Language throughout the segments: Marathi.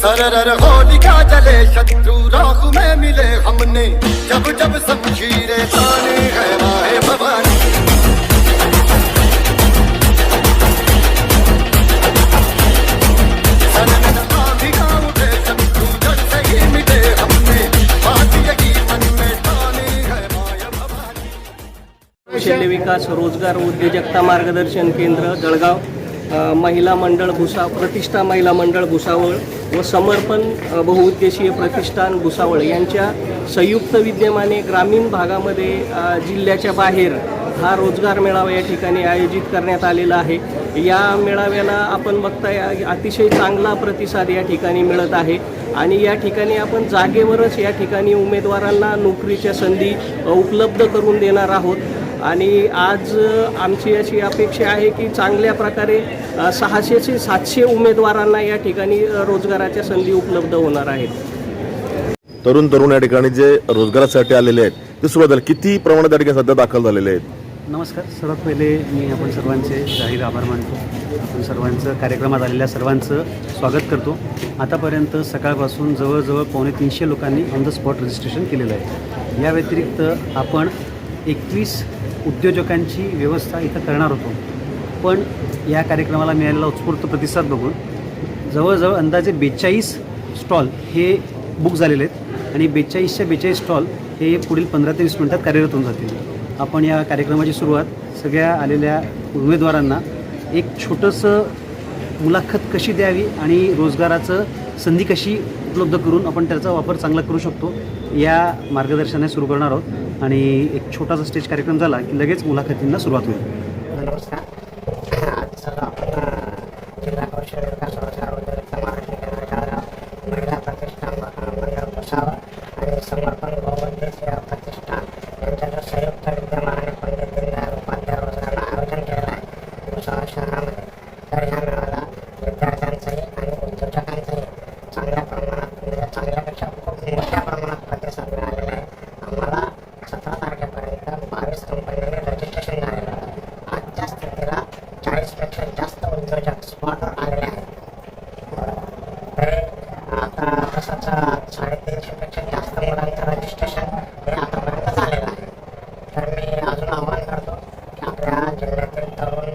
सरर होलिका जले शत्रु राख में मिले हमने। जब जब शमशीरें ताने है राहे भवानी। कौशल्य विकास रोजगार उद्योजकता मार्गदर्शन केंद्र जळगाव। महिला मंडळ भुसा प्रतिष्ठा महिला मंडळ भुसावळ व समर्पण बहुउद्देशीय प्रतिष्ठान भुसावळ यांच्या संयुक्त विद्यमाने ग्रामीण भागामध्ये जिल्ह्याच्या बाहेर हा रोजगार मेळावा या ठिकाणी आयोजित करण्यात आलेला आहे. या मेळाव्याला आपण बघताय अतिशय चांगला प्रतिसाद या ठिकाणी मिळत आहे आणि या ठिकाणी आपण जागेवरच या ठिकाणी उमेदवारांना नोकरीच्या संधी उपलब्ध करून देणार आहोत. आणि आज आमची अशी अपेक्षा आहे की चांगल्या प्रकारे सहाशे ते सातशे उमेदवारांना या ठिकाणी रोजगाराच्या संधी उपलब्ध होणार आहेत. तरुण तरुण या ठिकाणी जे रोजगारासाठी आलेले आहेत ते सुरुवात झाली किती प्रमाणात या ठिकाणी सध्या दाखल झालेले आहेत? नमस्कार. सर्वात पहिले मी आपण सर्वांचे जाहीर आभार मानतो. आपण सर्वांचं कार्यक्रमात आलेल्या सर्वांचं स्वागत करतो. आतापर्यंत सकाळपासून जवळजवळ पावणे तीनशे लोकांनी ऑन द स्पॉट रजिस्ट्रेशन केलेलं आहे. या व्यतिरिक्त आपण एकवीस उद्योजकांची व्यवस्था इथं करणार होतो. पण या कार्यक्रमाला मिळालेला उत्स्फूर्त प्रतिसाद बघून जवळजवळ अंदाजे बेचाळीस स्टॉल हे बुक झालेले आहेत आणि बेचाळीसच्या बेचाळीस स्टॉल हे पुढील पंधरा ते वीस मिनटात कार्यरत होऊन जातील. आपण या कार्यक्रमाची सुरुवात सगळ्या आलेल्या उमेदवारांना एक छोटंसं मुलाखत कशी द्यावी आणि रोजगाराचं संधी कशी उपलब्ध करून आपण त्याचा वापर चांगला करू शकतो या मार्गदर्शनाने सुरू करणार आहोत. आणि एक छोटासा स्टेज कार्यक्रम झाला की लगेच मुलाखतींना सुरुवात होईल. नमस्कार. आणि समर्पण बहुउद्देशीय प्रतिष्ठान यांच्या संयुक्त विद्यमान पंडित दीनदयाळ उपाध्याय रोजगार आयोजन केलेलं आहे भुसावळ शहरामध्ये तर ह्या मेळाव्याला विद्यार्थ्यांचाही आणि उद्योजकांचाही चांगल्या प्रमाणात म्हणजे चांगल्यापेक्षा खूप मोठ्या प्रमाणात प्रतिसाद मिळालेला आहे आम्हाला सतरा तारखेपर्यंत बावीस कंपन्यांनी रजिस्ट्रेशन झालेलं आहे आजच्या स्थितीला चाळीसपेक्षा जास्त उद्योजक स्पॉटवर आलेले आहेत तर आता तसंच साडेतीनशेपेक्षा जास्त मुलांचं रजिस्ट्रेशन हे आतापर्यंत झालेलं आहे तर मी अजून आव्हान करतो की आपल्या जिल्ह्यातील तरुण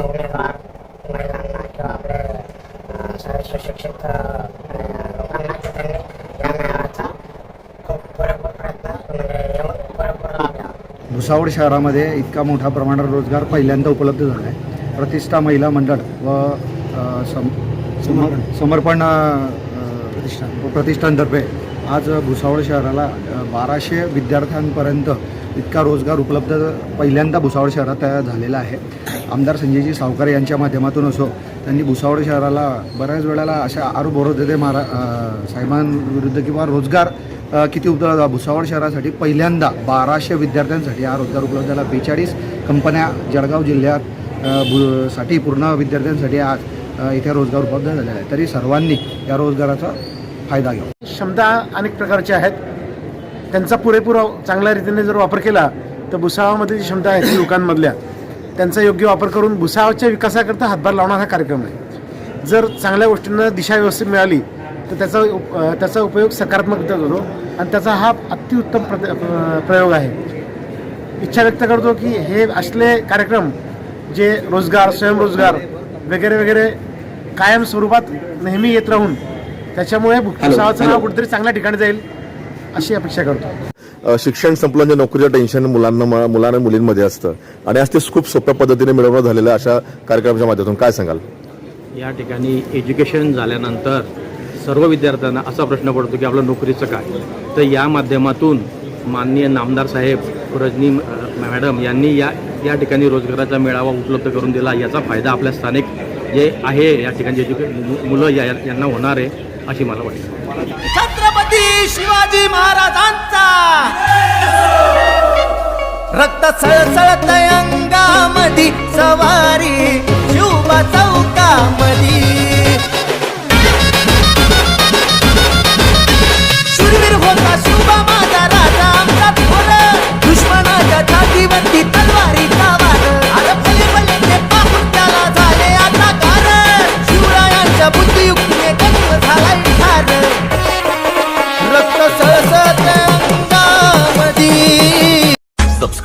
उमेदवार महिलांना किंवा आपले सर्व सुशिक्षित लोकांना की त्यांनी या मेळाव्याचा खूप पुरेपूर प्रयत्न म्हणजे येऊन पुरेपूर लाभ घ्यावा भुसावळ शहरामध्ये इतका मोठा प्रमाणात रोजगार पहिल्यांदा उपलब्ध झाला आहे प्रतिष्ठा महिला मंडळ व सम सम- समर्पण. प्रतिष्ठान. व प्रतिष्ठानतर्फे आज भुसावळ शहराला बाराशे विद्यार्थ्यांपर्यंत इतका रोजगार उपलब्ध पहिल्यांदा भुसावळ शहरात तयार झालेला आहे. आमदार संजयजी सावकार यांच्या माध्यमातून असो त्यांनी भुसावळ शहराला बऱ्याच वेळेला अशा आरू बोरदेदे महारा अ, साहेबांविरुद्ध किंवा रोजगार किती उपलब्ध भुसावळ शहरासाठी पहिल्यांदा बाराशे विद्यार्थ्यांसाठी हा रोजगार उपलब्ध झाला. बेचाळीस कंपन्या जळगाव जिल्ह्यात साठी पूर्ण विद्यार्थ्यांसाठी आज इथे रोजगार उपलब्ध झालेला आहे. तरी सर्वांनी या रोजगाराचा फायदा घ्यावा. क्षमता अनेक प्रकारच्या आहेत. त्यांचा पुरेपूर चांगल्या रीतीने जर वापर केला तर भुसावामध्ये जी क्षमता आहे ती लोकांमधल्या त्यांचा योग्य वापर करून भुसावाच्या विकासाकरता हातभार लावणार हा कार्यक्रम आहे. जर चांगल्या गोष्टींना दिशा व्यवस्थित मिळाली तर त्याचा त्याचा उपयोग सकारात्मकता होतो आणि त्याचा हा अतिउत्तम प्रयोग आहे. इच्छा व्यक्त करतो की हे असले कार्यक्रम जे रोजगार स्वयंरोजगार वगैरे वगैरे कायम स्वरूपात नेहमी येत राहून त्याच्यामुळे भुसावळचं नाव कुठेतरी चांगल्या ठिकाणी जाईल अशी अपेक्षा करतो. शिक्षण संपलं म्हणजे नोकरीचं टेन्शन मुलांना मुलांना मुलींमध्ये असतं. आणि आज ते खूप सोप्या पद्धतीने मिळवणं झालेलं अशा कार्यक्रमाच्या माध्यमातून. काय सांगाल? या ठिकाणी एज्युकेशन झाल्यानंतर सर्व विद्यार्थ्यांना असा प्रश्न पडतो की आपलं नोकरीचं काय? तर या माध्यमातून माननीय नामदार साहेब रजनी मॅडम यांनी या या ठिकाणी रोजगाराचा मेळावा उपलब्ध करून दिला. याचा फायदा आपल्या स्थानिक जे आहे या ठिकाणी एज्युके मु- मुलं या यांना होणार आहे अशी मला वाटतं. छत्रपती शिवाजी महाराजांचा! रक्त सळसळत अंगामधी सवारी